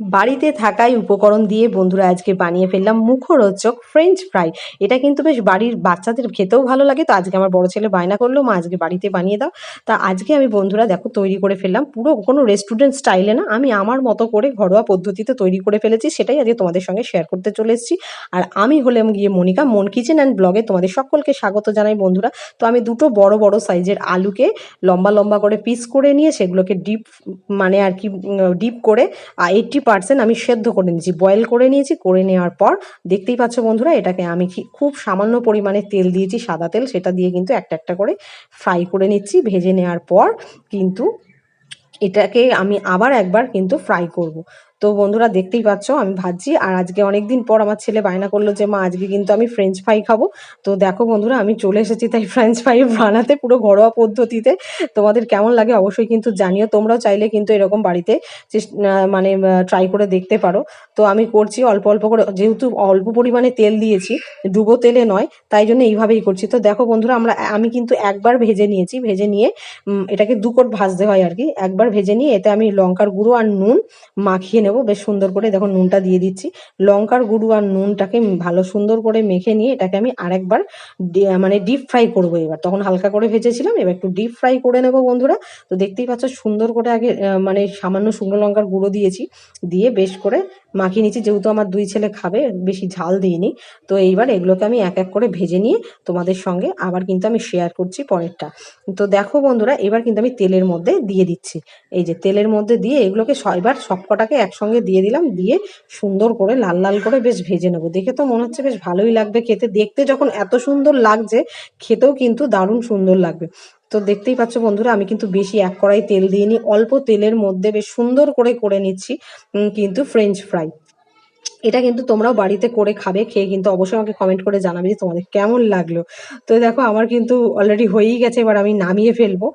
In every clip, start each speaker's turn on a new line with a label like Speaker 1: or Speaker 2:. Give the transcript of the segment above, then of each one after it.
Speaker 1: বাড়িতে থাকাই উপকরণ দিয়ে বন্ধুরা আজকে বানিয়ে ফেললাম মুখরোচক ফ্রেঞ্চ ফ্রাই এটা কিন্তু বেশ বাড়ির বাচ্চাদের খেতেও ভালো লাগে। তো আজকে আমার বড় ছেলে বায়না করল, মা, আজকে বাড়িতে বানিয়ে দাও। তা আজকে আমি বন্ধুরা দেখো তৈরি করে ফেললাম। পুরো কোনো রেস্টুরেন্ট স্টাইলে না, আমি আমার মতো করে ঘরোয়া পদ্ধতিতে তৈরি করে ফেলেছি। সেটাই আজকে তোমাদের সঙ্গে শেয়ার করতে চলে এসেছি। আর আমি হলাম গিয়ে মনিকা, মন কিচেন অ্যান্ড ব্লগে তোমাদের সকলকে স্বাগত জানাই বন্ধুরা। তো আমি দুটো বড় বড় সাইজের আলুকে লম্বা লম্বা করে পিস করে নিয়ে সেগুলোকে ডিপ মানে আর কি ডিপ করে এইট্টি পার্সেন্ট আমি সেদ্ধ করে নিয়েছি। বয়েল করে নিয়েছি, করে নেওয়ার পর দেখতেই পাচ্ছ বন্ধুরা, এটাকে আমি খুব সামান্য পরিমাণে তেল দিয়েছি, সাদা তেল, সেটা দিয়ে কিন্তু একটা একটা করে ফ্রাই করে নিচ্ছি, ভেজে নেওয়ার পর কিন্তু এটাকে আমি আবার একবার কিন্তু ফ্রাই করব। তো বন্ধুরা দেখতেই পাচ্ছ, আমি ভাজছি। আর আজকে অনেক দিন পর আমার ছেলে বায়না করল যে, মা, আজকে কিন্তু আমি ফ্রেঞ্চ ফ্রাই খাব। তো দেখো বন্ধুরা, আমি চলে এসেছি তাই ফ্রেঞ্চ ফ্রাই বানাতে পুরো ঘরোয়া পদ্ধতিতে। তোমাদের কেমন লাগে অবশ্যই কিন্তু জানিও। তোমরাও চাইলে কিন্তু এরকম বাড়িতে মানে ট্রাই করে দেখতে পারো। তো আমি করছি অল্প অল্প করে, যেহেতু অল্প পরিমাণে তেল দিয়েছি, ডুবো তেলে নয়, তাই জন্য এইভাবেই করছি। তো দেখো বন্ধুরা, আমরা, আমি কিন্তু একবার ভেজে নিয়েছি, ভেজে নিয়ে এটাকে দু কোট ভাজতে হয় আর কি। একবার ভেজে নিয়ে, এতে আমি লঙ্কার গুঁড়ো আর নুন মাখিয়ে বেশ সুন্দর করে দেখো নুনটা দিয়ে দিচ্ছি। লঙ্কার গুঁড়ো আর নুনটাকে ভালো সুন্দর করে মেখে নিয়ে এটাকে আমি আরেকবার মানে ডিপ ফ্রাই করব এবার। তখন হালকা করে ভেজেছিলাম, এবার একটু ডিপ ফ্রাই করে নেব বন্ধুরা। তো দেখতেই পাচ্ছ সুন্দর করে আগে মানে সামান্য শুকনো লঙ্কার গুঁড়ো দিয়েছি। দিয়ে বেশ করে মাখিয়ে নিচ্ছি যেহেতু আমার দুই ছেলে খাবে, বেশি ঝাল দিইনি। তো এইবার এগুলোকে আমি এক এক করে ভেজে নিয়ে তোমাদের সঙ্গে আবার কিন্তু আমি শেয়ার করছি পরেরটা। তো দেখো বন্ধুরা, এবার কিন্তু আমি তেলের মধ্যে দিয়ে দিচ্ছি। এই যে তেলের মধ্যে দিয়ে এগুলোকে এবার সবকটাকে একসঙ্গে দিয়ে দিলাম, দিয়ে সুন্দর করে লাল লাল করে বেশ ভেজে নেব। দেখে তো মনে হচ্ছে বেশ ভালোই লাগবে খেতে। দেখতে যখন এত সুন্দর লাগছে, খেতেও কিন্তু দারুণ সুন্দর লাগবে। তো দেখতেই পাচ্ছ বন্ধুরা, আমি কিন্তু বেশি এক কড়াই তেল দিইনি, অল্প তেলের মধ্যে বেশ সুন্দর করে করে নিচ্ছি কিন্তু ফ্রেঞ্চ ফ্রাই এটা কিন্তু তোমরাও বাড়িতে করে খাবে, খেয়ে কিন্তু অবশ্যই আমাকে কমেন্ট করে জানাবে যে তোমাদের কেমন লাগল। তো দেখো, আমার কিন্তু অলরেডি হয়েই গেছে, এবার আমি নামিয়ে ফেলব।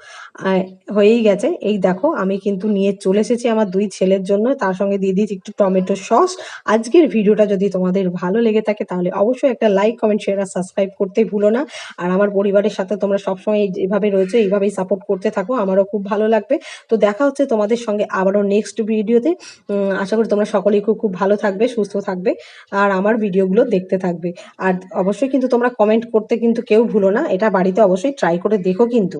Speaker 1: হয়েই গেছে। এই দেখো, আমি কিন্তু নিয়ে চলে এসেছি আমার দুই ছেলের জন্য। তার সঙ্গে দিয়ে দিয়েছি একটু টমেটো সস। আজকের ভিডিওটা যদি তোমাদের ভালো লেগে থাকে, তাহলে অবশ্যই একটা লাইক কমেন্ট শেয়ার আর সাবস্ক্রাইব করতে ভুলো না। আর আমার পরিবারের সাথে তোমরা সবসময় এই- এভাবে রয়েছে, এইভাবেই সাপোর্ট করতে থাকো। আমারও খুব ভালো লাগবে। তো দেখা হচ্ছে তোমাদের সঙ্গে আবারও নেক্সট ভিডিওতে আশা করি তোমরা সকলেই খুব খুব ভালো থাকবে সুস্থ থাকবে আর আমার ভিডিওগুলো দেখতে থাকবে। আর অবশ্যই কিন্তু তোমরা কমেন্ট করতে কিন্তু কেউ ভুলো না। এটা বাড়িতে অবশ্যই ট্রাই করে দেখো কিন্তু।